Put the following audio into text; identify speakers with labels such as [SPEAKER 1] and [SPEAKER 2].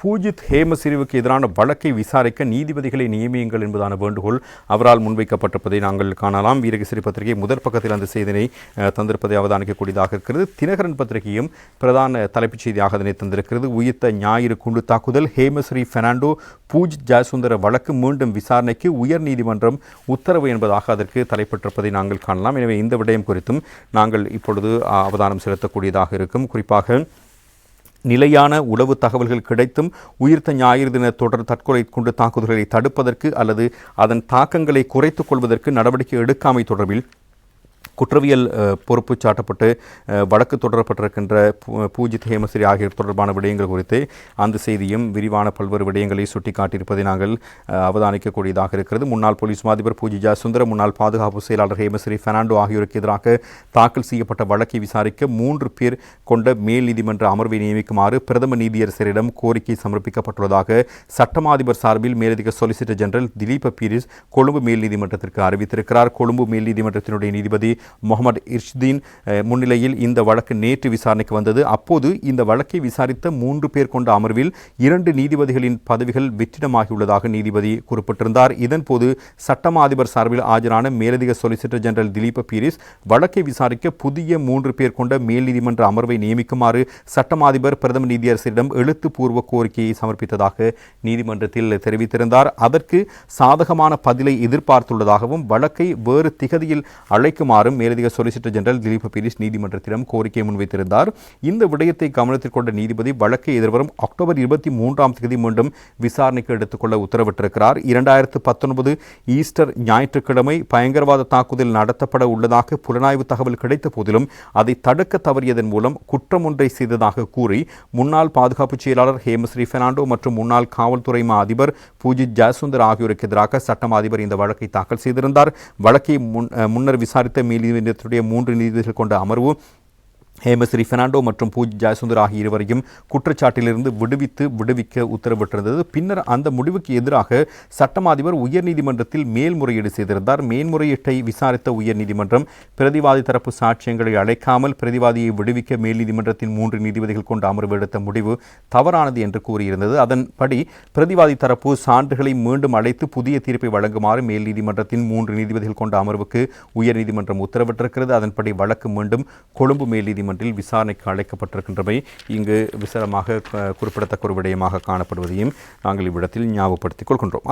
[SPEAKER 1] பூஜித் ஹேமசிரிவுக்கு எதிரான வழக்கை விசாரிக்க நீதிபதிகளை நியமியுங்கள் என்பதான வேண்டுகோள் அவரால் முன்வைக்கப்பட்டிருப்பதை நாங்கள் காணலாம். வீரகேசரி பத்திரிகை முதற் பக்கத்தில் அந்த செய்தினை தந்திருப்பதை அவதானிக்கக்கூடியதாக இருக்கிறது. தினகரன் பத்திரிகையும் பிரதான தலைப்புச் செய்தியாக அதனை தந்திருக்கிறது. உயிர்த்த ஞாயிறு குண்டு தாக்குதல் ஹேமஸ்ரீ பெர்னாண்டோ பூஜித் ஜெயசுந்தர வழக்கு மீண்டும் விசாரணைக்கு உயர் நீதிமன்றம் உத்தரவு என்பதாக அதற்கு தலைப்பட்டிருப்பதை நாங்கள் காணலாம். எனவே இந்த விடயம் குறித்தும் நாங்கள் இப்பொழுது அவதானம் செலுத்தக்கூடியதாக இருக்கும். குறிப்பாக நிலையான உளவு தகவல்கள் கிடைத்தும் உயிர்த்த ஞாயிறு தின தொடர் தற்கொலை குண்டு தாக்குதல்களை தடுப்பதற்கு அல்லது அதன் தாக்கங்களை குறைத்துக் கொள்வதற்கு நடவடிக்கை எடுக்காமை தொடர்பில் குற்றவியல் பொறுப்பு சாட்டப்பட்டு வழக்கு தொடரப்பட்டிருக்கின்ற பூ- பூஜித் ஹேமஸ்ரீ ஆகியோர் தொடர்பான விடயங்கள் குறித்து அந்த செய்தியும் விரிவான பல்வேறு விடயங்களை சுட்டிக்காட்டியிருப்பதை நாங்கள் அவதானிக்கக்கூடியதாக இருக்கிறது. முன்னாள் போலீஸ் மாதிபர் பூஜிஜா சுந்தரம் முன்னாள் பாதுகாப்பு செயலாளர் ஹேமஸ்ரீ பெர்னாண்டோ ஆகியோருக்கு எதிராக தாக்கல் செய்யப்பட்ட வழக்கை விசாரிக்க மூன்று பேர் கொண்ட மேல் நீதிமன்ற அமர்வை நியமிக்குமாறு பிரதம நீதியரசரிடம் கோரிக்கை சமர்ப்பிக்கப்பட்டுள்ளதாக சட்டமாதிபர் சார்பில் மேலதிக சொலிசிட்டர் ஜெனரல் திலீப பீரிஸ் கொழும்பு மேல் நீதிமன்றத்திற்கு அறிவித்திருக்கிறார். கொழும்பு மேல் நீதிமன்றத்தினுடைய நீதிபதி முகமது இர்ஷ்தீன் முன்னிலையில் இந்த வழக்கு நேற்று விசாரணைக்கு வந்தது. அப்போது இந்த வழக்கை விசாரித்த மூன்று பேர் கொண்ட அமர்வில் இரண்டு நீதிபதிகளின் பதவிகள் வெற்றிடமாகியுள்ளதாக நீதிபதி குறிப்பிட்டிருந்தார். இதன்போது சட்டமா அதிபர் சார்பில் ஆஜரான மேலதிக சொலிசிட்டர் ஜெனரல் திலீப பீரிஸ் வழக்கை விசாரிக்க புதிய மூன்று பேர் கொண்ட மேல் நீதிமன்ற அமர்வை நியமிக்குமாறு சட்டமா அதிபர் பிரதம நீதியரசரிடம் எழுத்துப்பூர்வ கோரிக்கையை சமர்ப்பித்ததாக நீதிமன்றத்தில் தெரிவித்திருந்தார். அதற்கு சாதகமான பதிலை எதிர்பார்த்துள்ளதாகவும் வழக்கை வேறு திகதியில் அழைக்குமாறும் மேலதிக சொலிசிட்டர் ஜெனரல் திலீப் பீரிஸ் நீதிமன்றத்திடம் கோரிக்கை முன்வைத்திருந்தார். இந்த விடயத்தை கவனத்தில் கொண்ட நீதிபதி வழக்கை எதிர்வரும் அக்டோபர் இருபத்தி மூன்றாம் தேதி மீண்டும் விசாரணைக்கு எடுத்துக்கொள்ள உத்தரவிட்டிருக்கிறார். இரண்டாயிரத்து பத்தொன்பது ஈஸ்டர் ஞாயிற்றுக்கிழமை பயங்கரவாத தாக்குதல் நடத்தப்பட உள்ளதாக புலனாய்வு தகவல் கிடைத்த போதிலும் அதை தடுக்க தவறியதன் மூலம் குற்றம் ஒன்றை செய்ததாக கூறி முன்னாள் பாதுகாப்பு செயலாளர் ஹேமஸ்ரீ பெர்னாண்டோ மற்றும் முன்னாள் காவல்துறை மா அதிபர் பூஜித் ஜெயசுந்தர் ஆகியோருக்கு எதிராக சட்டம் அதிபர் இந்த வழக்கை தாக்கல் செய்திருந்தார். வழக்கை முன்னர் விசாரித்த மேல் நீதிமன்றத்துடைய மூன்று நீதிபதிகள் கொண்ட அமர்வு ஹேமஸ்ரீ பெர்னாண்டோ மற்றும் பூஜ் ஜெயசுந்தர் ஆகிய இருவரையும் குற்றச்சாட்டிலிருந்து விடுவித்து விடுவிக்க உத்தரவிட்டிருந்தது. பின்னர் அந்த முடிவுக்கு எதிராக சட்டமாதிபர் உயர்நீதிமன்றத்தில் மேல்முறையீடு செய்திருந்தார். மேல்முறையீட்டை விசாரித்த உயர்நீதிமன்றம் பிரதிவாதி தரப்பு சாட்சியங்களை அழைக்காமல் பிரதிவாதியை விடுவிக்க மேல் நீதிமன்றத்தின் மூன்று நீதிபதிகள் கொண்ட அமர்வு எடுத்த முடிவு தவறானது என்று கூறியிருந்தது. அதன்படி பிரதிவாதி தரப்பு சான்றுகளை மீண்டும் அழைத்து புதிய தீர்ப்பை வழங்குமாறு மேல் நீதிமன்றத்தின் மூன்று நீதிபதிகள் கொண்ட அமர்வுக்கு உயர்நீதிமன்றம் உத்தரவிட்டிருக்கிறது. அதன்படி வழக்கு மீண்டும் கொழும்பு மேல் நீதிமன்றில் விசாரணைக்கு அழைக்கப்பட்டிருக்கின்றமை இங்கு விசாரமாக குறிப்பிடத்தக்க ஒரு விடயமாக காணப்படுவதையும் நாங்கள் இவ்விடத்தில் ஞாபகப்படுத்திக் கொள்கின்றோம்.